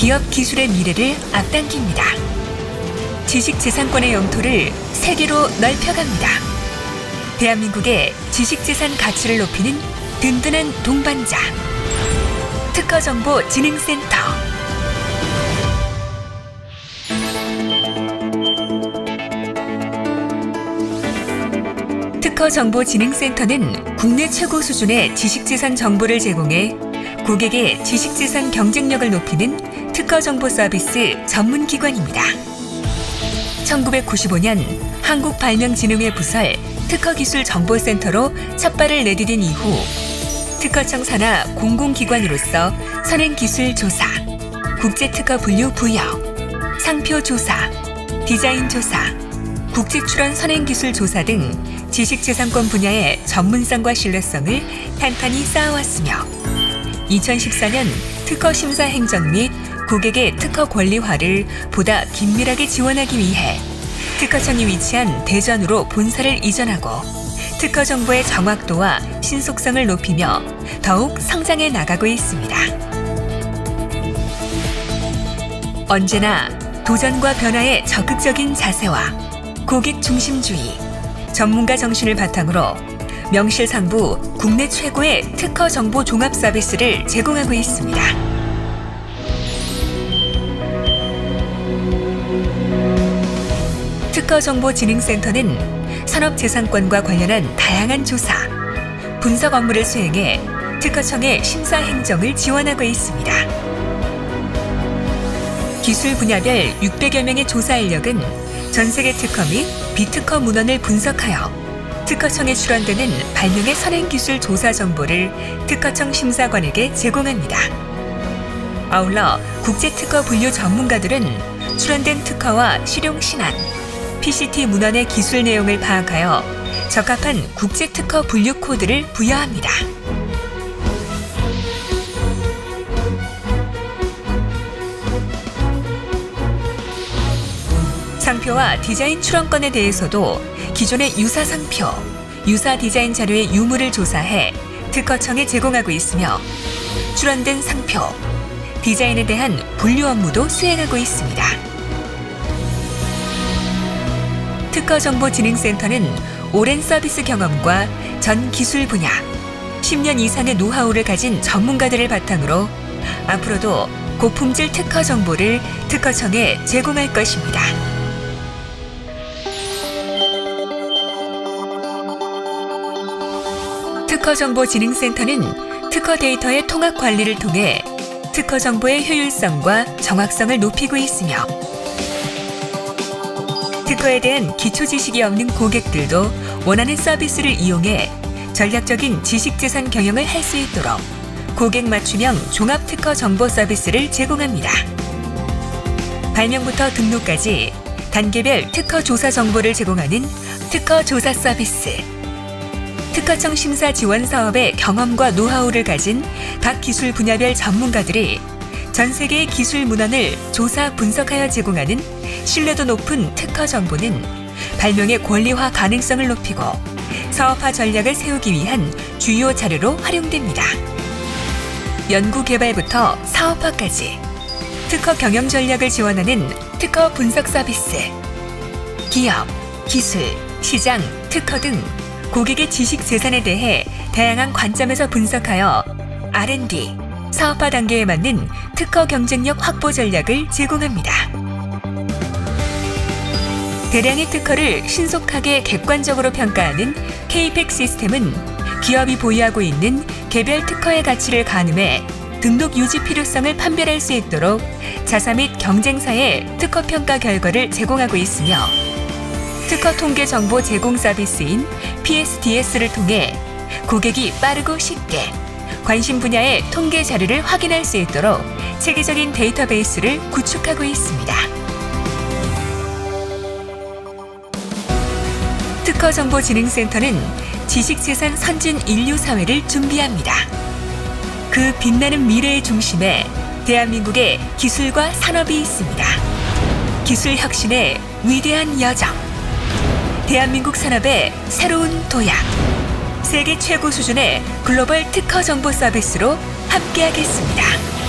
기업 기술의 미래를 앞당깁니다. 지식재산권의 영토를 세계로 넓혀갑니다. 대한민국의 지식재산 가치를 높이는 든든한 동반자. 특허정보진흥센터. 특허정보진흥센터는 국내 최고 수준의 지식재산 정보를 제공해 고객의 지식재산 경쟁력을 높이는 특허정보 서비스 전문 기관입니다. 1995년 한국발명진흥회 부설 특허기술정보센터로 첫 발을 내디딘 이후 특허청 산하 공공기관으로서 선행기술 조사, 국제특허 분류 부여, 상표 조사, 디자인 조사, 국제출원 선행기술 조사 등 지식재산권 분야의 전문성과 신뢰성을 탄탄히 쌓아왔으며 2014년 특허 심사 행정 및 고객의 특허 권리화를 보다 긴밀하게 지원하기 위해 특허청이 위치한 대전으로 본사를 이전하고 특허 정보의 정확도와 신속성을 높이며 더욱 성장해 나가고 있습니다. 언제나 도전과 변화에 적극적인 자세와 고객 중심주의, 전문가 정신을 바탕으로 명실상부 국내 최고의 특허 정보 종합 서비스를 제공하고 있습니다. 특허정보진흥센터는 산업재산권과 관련한 다양한 조사, 분석 업무를 수행해 특허청의 심사 행정을 지원하고 있습니다. 기술 분야별 600여 명의 조사 인력은 전 세계 특허 및 비특허 문헌을 분석하여 특허청에 출원되는 발명의 선행 기술 조사 정보를 특허청 심사관에게 제공합니다. 아울러 국제 특허 분류 전문가들은 출원된 특허와 실용 신안, PCT 문헌의 기술 내용을 파악하여 적합한 국제 특허 분류 코드를 부여합니다. 상표와 디자인 출원권에 대해서도 기존의 유사 상표, 유사 디자인 자료의 유무를 조사해 특허청에 제공하고 있으며 출원된 상표, 디자인에 대한 분류 업무도 수행하고 있습니다. 특허정보진흥센터는 오랜 서비스 경험과 전 기술 분야, 10년 이상의 노하우를 가진 전문가들을 바탕으로 앞으로도 고품질 특허 정보를 특허청에 제공할 것입니다. 특허정보진흥센터는 특허 데이터의 통합 관리를 통해 특허 정보의 효율성과 정확성을 높이고 있으며 특허에 대한 기초 지식이 없는 고객들도 원하는 서비스를 이용해 전략적인 지식재산 경영을 할 수 있도록 고객 맞춤형 종합 특허 정보 서비스를 제공합니다. 발명부터 등록까지 단계별 특허 조사 정보를 제공하는 특허 조사 서비스. 특허청 심사 지원 사업의 경험과 노하우를 가진 각 기술 분야별 전문가들이 전 세계의 기술 문헌을 조사 분석하여 제공하는 신뢰도 높은 특허 정보는 발명의 권리화 가능성을 높이고 사업화 전략을 세우기 위한 주요 자료로 활용됩니다. 연구 개발부터 사업화까지 특허 경영 전략을 지원하는 특허 분석 서비스. 기업, 기술, 시장, 특허 등 고객의 지식 재산에 대해 다양한 관점에서 분석하여 R&D, 사업화 단계에 맞는 특허 경쟁력 확보 전략을 제공합니다. 대량의 특허를 신속하게 객관적으로 평가하는 KPEC 시스템은 기업이 보유하고 있는 개별 특허의 가치를 가늠해 등록 유지 필요성을 판별할 수 있도록 자사 및 경쟁사의 특허 평가 결과를 제공하고 있으며 특허 통계 정보 제공 서비스인 PSDS를 통해 고객이 빠르고 쉽게 관심 분야의 통계 자료를 확인할 수 있도록 체계적인 데이터베이스를 구축하고 있습니다. 특허정보진흥센터는 지식재산 선진 인류 사회를 준비합니다. 그 빛나는 미래의 중심에 대한민국의 기술과 산업이 있습니다. 기술 혁신의 위대한 여정. 대한민국 산업의 새로운 도약. 세계 최고 수준의 글로벌 특허 정보 서비스로 함께하겠습니다.